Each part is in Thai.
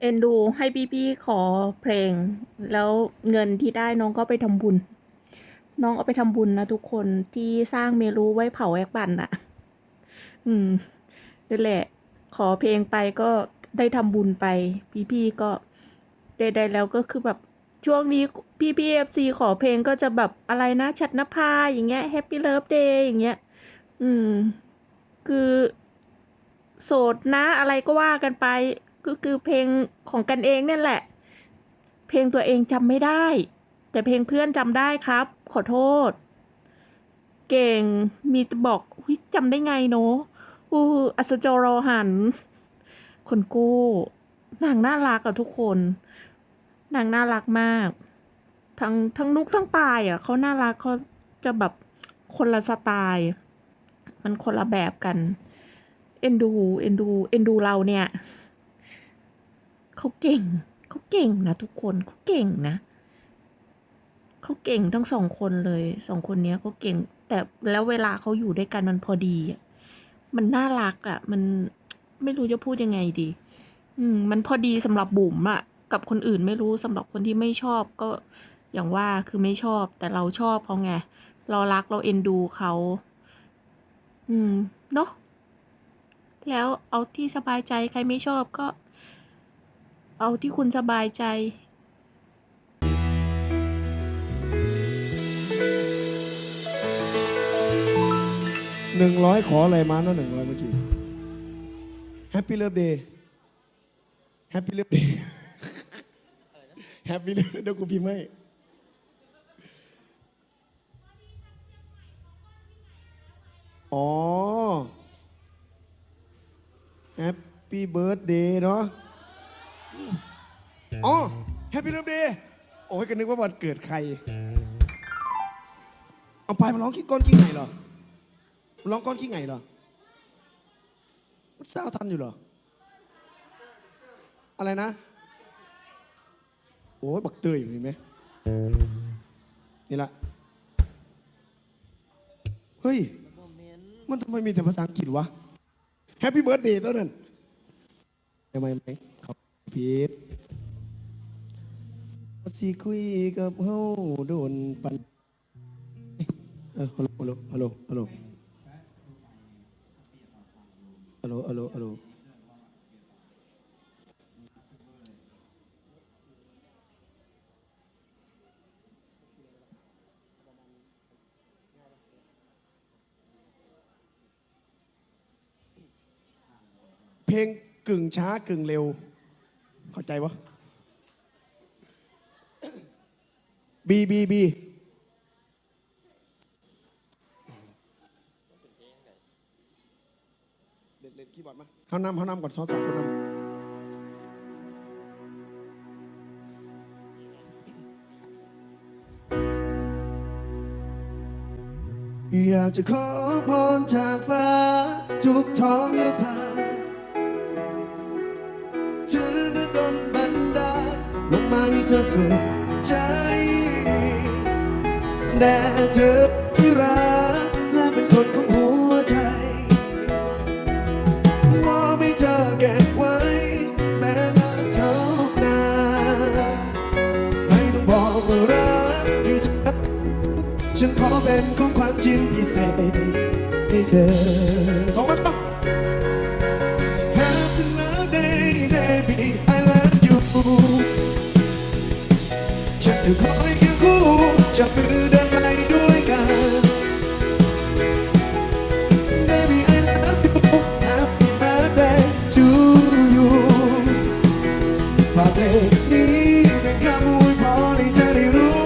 เอ็นดูให้พี่ๆขอเพลง แล้วเงินที่ได้น้องก็ไปทำบุญ น้องเอาไปทำบุญนะทุกคนที่สร้างเมรูไว้เผาแอกปั่นอะอืมนั่นแหละ ขอเพลงไปก็ได้ทำบุญไป พี่ๆก็ใดๆแล้วก็คือแบบช่วงนี้พี่พี่เอฟซีขอเพลงก็จะแบบอะไรนะชัดนภาอย่างเงี้ยแฮปปี้เลิฟเดย์อย่างเงี้ย อืม คือ โสดนะอะไรก็ว่ากันไป ก็คือเพลงของกันเองเนี่ยแหละ เพลงตัวเองจำไม่ได้ แต่เพลงเพื่อนจำได้ครับ ขอโทษ เก่งมีบอกอุ๊ยจำได้ไงเนาะอูอัศจรรอหัน คนโก้นางน่ารักอะทุกคน นางน่ารักมาก ทั้งทั้งนุกทั้งปายอะเขาน่ารักเขาจะแบบคนละสไตล์ มันคนละแบบกัน เอ็นดู เอ็นดู เอ็นดูเราเนี่ย เขาเก่ง เขาเก่งนะทุกคนเขาเก่งนะ เขาเก่งทั้งสองคนเลยสองคนเนี้ยเขาเก่ง แต่แล้วเวลาเขาอยู่ด้วยกันมันพอดีอะมันน่ารักอะมันไม่รู้จะพูดยังไงดี อืม มันพอดีสำหรับบุ๋มอะกับคนอื่นไม่รู้สำหรับคนที่ไม่ชอบก็อย่างว่าคือไม่ชอบ แต่เราชอบเขาไงเรารักเราเอ็นดูเขาอืม เนาะแล้วเอาที่สบายใจใครไม่ชอบก็ เอาที่คุณสบายใจหนึ่งร้อยขออะไรมานะหนึ่งร้อยเมื่อกี้แฮปปี้เลิฟเดย์แฮปปี้เลิฟเดย์แฮปปี้เลิฟเดี๋ยวกูพิมพ์ให้อ๋อแฮปปี้เบิร์ดเดย์เนาะ อ๋อแฮปปี้เลิฟเดย์โอ้ยก็นึกว่าวันเกิดใคร เอาไปมาร้องขี้ก้อนขี้ไงเหรอร้องก้อนขี้ไงเหรอมันเศร้าทันอยู่เหรอ อะไรนะ โอ้ยบักเตยอยู่นี่ไหมนี่ละเฮ้ย มันทำไมมีแต่ภาษาอังกฤษวะแฮปปี้เบิร์ดเดย์ตัวนั้นทำไมไหม ครับพีทสิคุยกับเฮาโดนปันเอ้ยฮัลโหลฮัลโหลฮัลโหลฮัลโหลฮัลโหลฮัลโหลฮัลโหลเพลงกึ่งช้ากึ่งเร็ว เข้าใจปะบีบีบีเล่นเล่นคีย์บอร์ดมาเขานำเขานำก่อนสองสองคนนำอยากจะขอพรจากฟ้าทุกท้องนภาเธ เธอสุขใจ แต่เธอที่รักและเป็นคนของหัวใจมอบให้เธอเก็บไว้ แม้นานเท่านานไม่ต้องบอกว่ารักให้เธอฉันขอเป็นของขวัญชิ้นพิเศษให้เธอ จับมือเดินไปด้วยกัน Baby I love you Happy birthday to you ฝากเพลงนี้เป็นคำอวยพรให้เธอได้รู้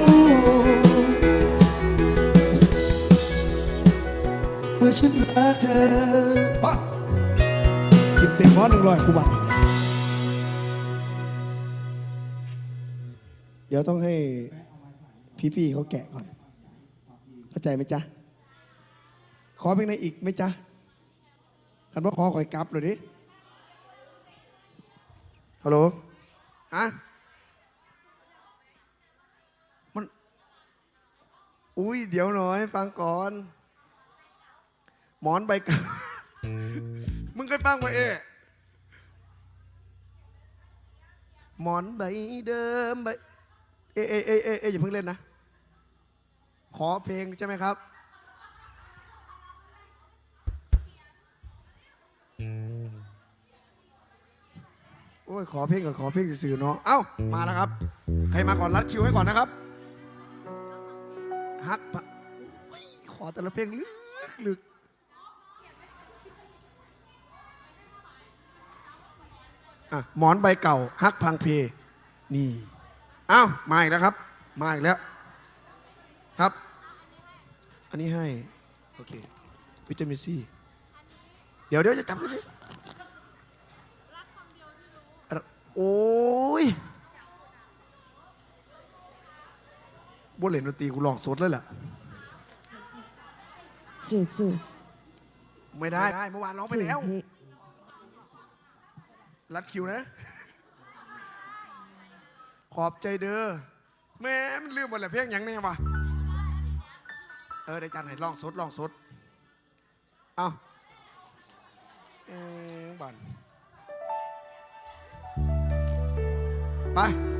ว่าฉันรักเธอปะกินเต็มพอหนึ่งร้อยกูบัตรเดี๋ยวต้องให้ พี่ๆเขาแกะก่อน เข้าใจไหมจ๊ะ ขอเพลงไหนอีกไหมจ๊ะคันว่าขอคอยกลับเลยดิ ฮัลโหล ฮะ มัน อุ้ยเดี๋ยวหน่อย ฟังก่อน หมอนใบกามึงเคยฟังไหมเอ๊หมอนใบเดิมใบเอเอเอเอเออย่าเพิ่งเล่นนะ ขอเพลงใช่ไหมครับ โอ้ย ขอเพลงกับขอเพลงสื่อๆเนาะ เอ้า มาแล้วครับ ใครมาก่อนรัดคิวให้ก่อนนะครับ ฮักปะโอ้ยขอแต่ละเพลงลึกลึกอะหมอนใบเก่าฮักพังเพ นี่ เอ้า มาอีกแล้วครับ มาอีกแล้ว ครับ อันนี้ให้ โอเค วิตามินซี เดี๋ยวเดี๋ยวจะจับกันดิโอ้ยบนเหล่นดนตรีกูลองสดเลยแหละจืดจืดไม่ได้ได้เมื่อวานร้องไปแล้ว รัดคิวนะ ขอบใจเด้อแม่มันลืมหมดแหละเพลงยังแน่วะ ออได้จันให้ลองสดลองสด เอาเองบันไป